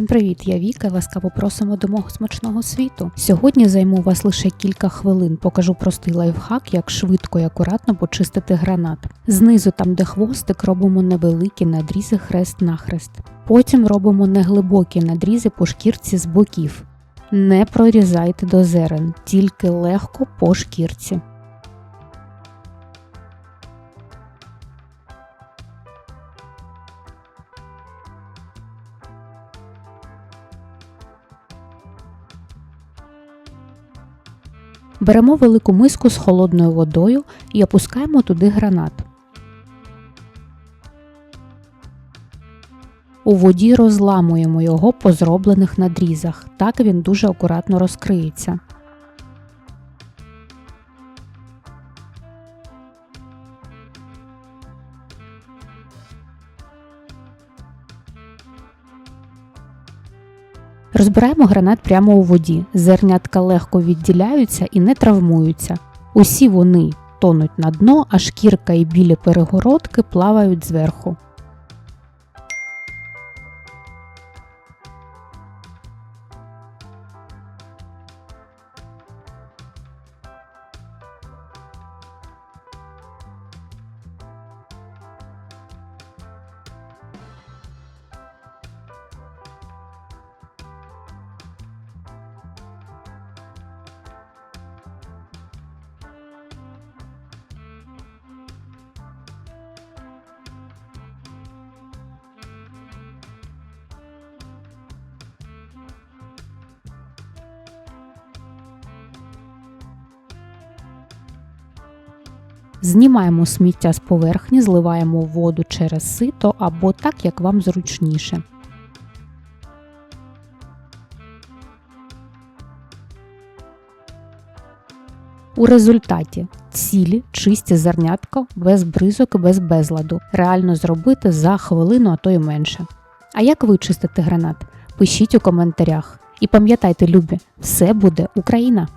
Всім привіт! Я Віка. Ласкаво просимо до мого смачного світу. Сьогодні займу вас лише кілька хвилин. Покажу простий лайфхак, як швидко і акуратно почистити гранат. Знизу, там де хвостик, робимо невеликі надрізи хрест-нахрест. Потім робимо неглибокі надрізи по шкірці з боків. Не прорізайте до зерен, тільки легко по шкірці. Беремо велику миску з холодною водою і опускаємо туди гранат. У воді розламуємо його по зроблених надрізах, так він дуже акуратно розкриється. Розбираємо гранат прямо у воді. Зернятка легко відділяються і не травмуються. Усі вони тонуть на дно, а шкірка і білі перегородки плавають зверху. Знімаємо сміття з поверхні, зливаємо воду через сито або так, як вам зручніше. У результаті цілі чисті зернятка без бризок і без безладу. Реально зробити за хвилину, а то й менше. А як ви чистите гранат? Пишіть у коментарях. І пам'ятайте, любі, все буде Україна!